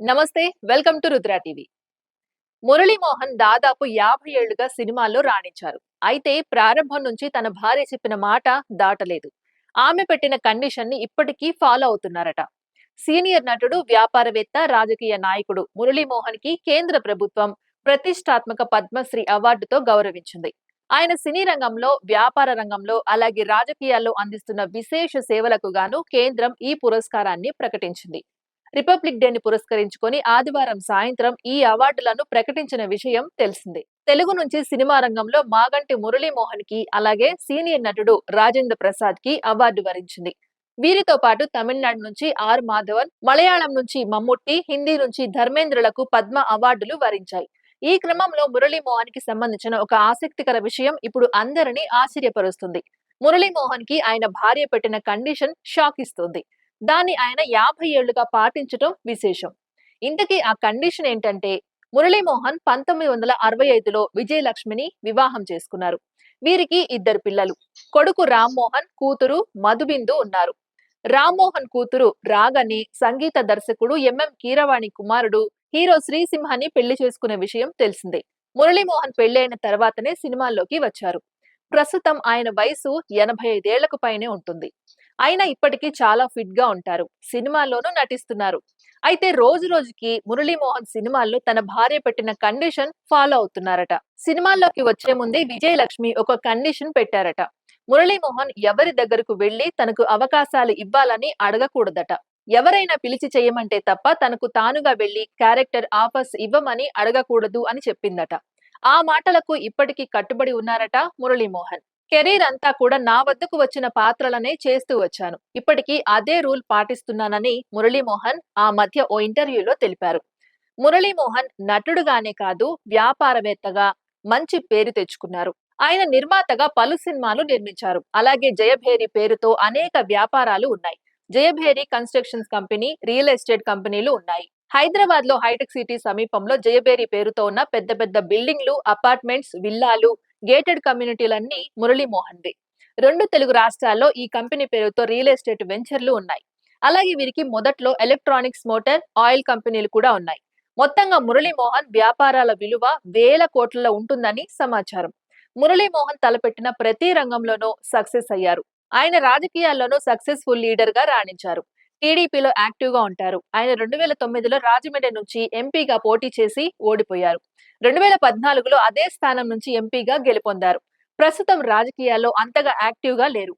నమస్తే welcome to Rudra TV. Murali Mohan దాదాపు యాభై ఏళ్ళుగా సినిమాల్లో రాణించారు. అయితే ప్రారంభం నుంచి తన భార్య చెప్పిన మాట దాటలేదు. ఆమె పెట్టిన కండిషన్ని ఇప్పటికీ ఫాలో అవుతున్నారట. సీనియర్ నటుడు వ్యాపారవేత్త రాజకీయ నాయకుడు మురళీమోహన్కి కేంద్ర ప్రభుత్వం ప్రతిష్టాత్మక పద్మశ్రీ అవార్డుతో గౌరవించింది. ఆయన సినీ రంగంలో వ్యాపార రంగంలో అలాగే రాజకీయాల్లో అందిస్తున్న విశేష సేవలకు గాను కేంద్రం ఈ పురస్కారాన్ని ప్రకటించింది. రిపబ్లిక్ డేని పురస్కరించుకొని ఆదివారం సాయంత్రం ఈ అవార్డులను ప్రకటించిన విషయం తెలిసిందే. తెలుగు నుంచి సినిమా రంగంలో మాగంటి మురళీమోహన్కి అలాగే సీనియర్ నటుడు రాజేంద్ర ప్రసాద్కి అవార్డు వరించింది. వీరితో పాటు తమిళనాడు నుంచి ఆర్ మాధవన్ మలయాళం నుంచి మమ్ముట్టి హిందీ నుంచి ధర్మేంద్రులకు పద్మ అవార్డులు వరించాయి. ఈ క్రమంలో మురళీమోహన్కి సంబంధించిన ఒక ఆసక్తికర విషయం ఇప్పుడు అందరినీ ఆశ్చర్యపరుస్తుంది. మురళీమోహన్కి ఆయన భార్య పెట్టిన కండిషన్ షాక్ ఇస్తుంది దాన్ని ఆయన యాభై ఏళ్ళుగా పాటించటం విశేషం. ఇంతకీ ఆ కండిషన్ ఏంటంటే మురళీమోహన్ పంతొమ్మిది వందల అరవై ఐదులో విజయలక్ష్మిని వివాహం చేసుకున్నారు. వీరికి ఇద్దరు పిల్లలు. కొడుకు రామ్మోహన్ కూతురు మధుబిందు ఉన్నారు. రామ్మోహన్ కూతురు రాగని సంగీత దర్శకుడు ఎంఎం కీరవాణి కుమారుడు హీరో శ్రీసింహాని పెళ్ళి చేసుకునే విషయం తెలిసిందే. మురళీమోహన్ పెళ్ళి అయిన తర్వాతనే సినిమాల్లోకి వచ్చారు. ప్రస్తుతం ఆయన వయసు ఎనభై ఐదేళ్ళకు పైనే ఉంటుంది. అయినా ఇప్పటికీ చాలా ఫిట్గా ఉంటారు. సినిమాల్లోనూ నటిస్తున్నారు. అయితే రోజు రోజుకి మురళీమోహన్ సినిమాల్లో తన భార్య పెట్టిన కండిషన్ ఫాలో అవుతున్నారట. సినిమాల్లోకి వచ్చే ముందే విజయలక్ష్మి ఒక కండిషన్ పెట్టారట. మురళీమోహన్ ఎవరి దగ్గరకు వెళ్ళి తనకు అవకాశాలు ఇవ్వాలని అడగకూడదట. ఎవరైనా పిలిచి చేయమంటే తప్ప తనకు తానుగా వెళ్ళి క్యారెక్టర్ ఆఫర్స్ ఇవ్వమని అడగకూడదు అని చెప్పిందట. ఆ మాటలకు ఇప్పటికీ కట్టుబడి ఉన్నారట మురళీమోహన్. కెరీర్ అంతా కూడా నా వద్దకు వచ్చిన పాత్రలనే చేస్తూ వచ్చాను. ఇప్పటికీ అదే రూల్ పాటిస్తున్నానని మురళీమోహన్ ఆ మధ్య ఓ ఇంటర్వ్యూలో తెలిపారు. మురళీమోహన్ నటుడుగానే కాదు వ్యాపారవేత్తగా మంచి పేరు తెచ్చుకున్నారు. ఆయన నిర్మాతగా పలు సినిమాలు నిర్మించారు. అలాగే జయభేరి పేరుతో అనేక వ్యాపారాలు ఉన్నాయి. Jayabheri constructions company real estate కంపెనీలు ఉన్నాయి. హైదరాబాద్లో హైటెక్ సిటీ సమీపంలో జయబేరి పేరుతో ఉన్న పెద్ద పెద్ద బిల్డింగ్లు అపార్ట్మెంట్స్ విల్లాలు గేటెడ్ కమ్యూనిటీలన్నీ మురళీమోహన్ది రెండు తెలుగు రాష్ట్రాల్లో ఈ కంపెనీ పేరుతో రియల్ ఎస్టేట్ వెంచర్లు ఉన్నాయి. అలాగే వీరికి మొదట్లో ఎలక్ట్రానిక్స్ మోటార్ ఆయిల్ కంపెనీలు కూడా ఉన్నాయి. మొత్తంగా మురళీమోహన్ వ్యాపారాల విలువ వేల కోట్లలో ఉంటుందని సమాచారం. మురళీమోహన్ తలపెట్టిన ప్రతి రంగంలోనూ సక్సెస్ అయ్యారు. ఆయన రాజకీయాల్లోనూ సక్సెస్ఫుల్ లీడర్గా రాణించారు. టీడీపీలో యాక్టివ్గా ఉంటారు. ఆయన రెండు వేల తొమ్మిదిలో రాజమండ్రి నుంచి ఎంపీగా పోటీ చేసి ఓడిపోయారు. రెండు వేల పద్నాలుగులో అదే స్థానం నుంచి ఎంపీగా గెలుపొందారు. ప్రస్తుతం రాజకీయాల్లో అంతగా యాక్టివ్గా లేరు.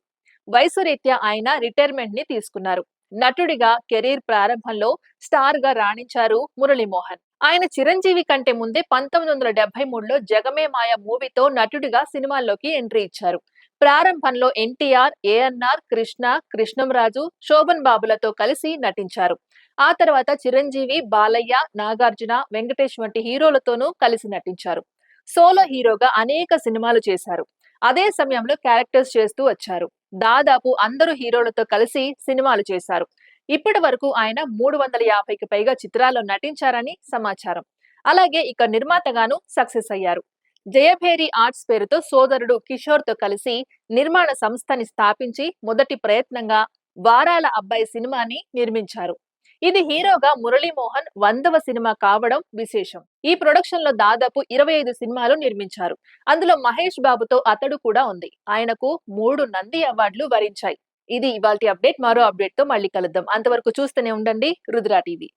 వయసు రీత్యా ఆయన రిటైర్మెంట్ని తీసుకున్నారు. నటుడిగా కెరీర్ ప్రారంభంలో స్టార్గా రాణించారు మురళీమోహన్. ఆయన చిరంజీవి కంటే ముందే పంతొమ్మిది వందల డెబ్బై మూడులో జగమే మాయ మూవీతో నటుడిగా సినిమాల్లోకి ఎంట్రీ ఇచ్చారు. ప్రారంభంలో ఎన్టీఆర్ ఏఎన్ఆర్ కృష్ణ కృష్ణంరాజు శోభన్ బాబులతో కలిసి నటించారు. ఆ తర్వాత చిరంజీవి బాలయ్య నాగార్జున వెంకటేష్ వంటి హీరోలతోనూ కలిసి నటించారు. సోలో హీరోగా అనేక సినిమాలు చేశారు. అదే సమయంలో క్యారెక్టర్స్ చేస్తూ వచ్చారు. దాదాపు అందరూ హీరోలతో కలిసి సినిమాలు చేశారు. ఇప్పటి వరకు ఆయన మూడు వందల యాభైకి పైగా చిత్రాల్లో నటించారని సమాచారం. అలాగే ఇక నిర్మాతగాను సక్సెస్ అయ్యారు. జయభేరి ఆర్ట్స్ పేరుతో సోదరుడు కిషోర్తో కలిసి నిర్మాణ సంస్థని స్థాపించి మొదటి ప్రయత్నంగా వారాల అబ్బాయి సినిమాని నిర్మించారు. ఇది హీరోగా మురళీమోహన్ వందవ సినిమా కావడం విశేషం. ఈ ప్రొడక్షన్లో దాదాపు ఇరవై ఐదు సినిమాలు నిర్మించారు. అందులో మహేష్ బాబుతో అతడు కూడా ఉంది. ఆయనకు మూడు నంది అవార్డులు వరించాయి. ఇది ఇవాళ అప్డేట్. మరో అప్డేట్తో మళ్ళీ కలుద్దాం. అంతవరకు చూస్తూనే ఉండండి. రుద్రా టీవీ.